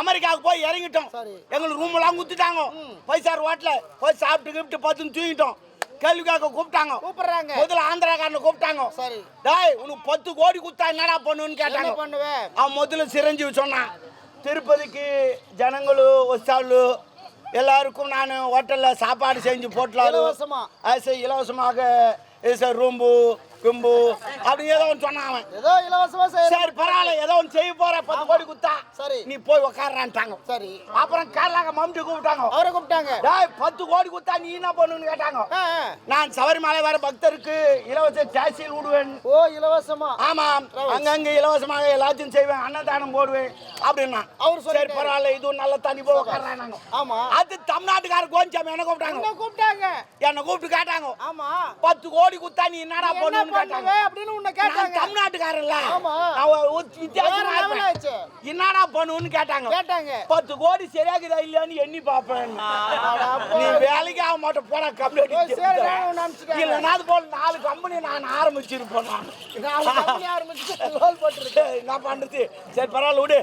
அமெரிக்காவுக்கு போய் இறங்கிட்டோம். சரி. எங்களுக்கு ரூம் எல்லாம் குத்துட்டாங்க போய் சார் ஹோட்டல போய் சாப்பிட்டு கிப்ட்டு பத்துன்னு தூங்கிட்டோம். கேள்வி கேட்க கூப்பிட்டாங்க. கூப்பிடுறாங்க. முதல்ல ஆந்திராக்காரனை கூப்பிட்டாங்க. சரி. டேய் உனக்கு பத்து கோடி குத்தா என்னடா பண்ணுன்னு என்ன கேட்டாங்க. பண்ணுவேன் அவன் முதல்ல சிரஞ்சீவி சொன்னான். திருப்பதிக்கு ஜனங்களும் வஸ்தாலு எல்லாருக்கும் நான் ஹோட்டலில் சாப்பாடு செஞ்சு போட்டலாம் இலவசமா? இலவசமாக சார் ரூம்பு கும்பு அப்படின்னு ஏதோ ஒன்று சொன்னான் அவன். ஏதோ இலவசமா சரி பரவாயில்ல ஏதோ ஒன்று செய்ய போற பத்து கோடி குத்தா சரி. நீ போய் உக்காடுறான்ட்டாங்க சரி. அப்புறம் கேரளாக்க மம்டி கூப்பிட்டாங்க. அவரை கூப்பிட்டாங்க. டேய் பத்து கோடி குத்தா நீ என்ன பண்ணுன்னு கேட்டாங்க. நான் சபரிமலை வர பக்தருக்கு இலவச டாக்ஸியில் விடுவேன். ஓ இலவசமா. ஆமாம் அங்கங்க இலவசமாக எல்லாத்தையும் செய்வேன். அன்னதானம் போடுவேன். அப்படின்னா. அவர் சரி. பரவாயில்ல இதுவும் நல்ல தண்ணி போய் உட்கார்றாங்க ஆமா. அது தமிழ்நாட்டுக்கார கோஞ்சாம என்ன கூப்பிட்டாங்க? என்ன கூப்பிட்டாங்க? என்ன கூப்பிட்டு கேட்டாங்க. ஆமா. பத்து கோடி குத்தா நீ என்னடா பண்ணுன்னு கேட்டாங்க அப்படின்னு உன்னை கேட்டாங்க. தமிழ்நாட்டுக்காரன்ல. ஆமா. என்னடா பண்ணுன்னு கேட்டாங்க. கேட்டாங்க. பத்து கோடி சரியாக்குதா இல்லையான்னு எண்ணி பார்ப்பேன். நீ வேலைக்கு ஆக மாட்டேன் சேர கம்பெனி. இல்லைன்னா அது போல நாலு கம்பெனி நான் ஆரம்பிச்சிருப்பேன் நான். ஆரம்பிச்சு என்ன பண்றது? சரி பரவாயில்ல விடு.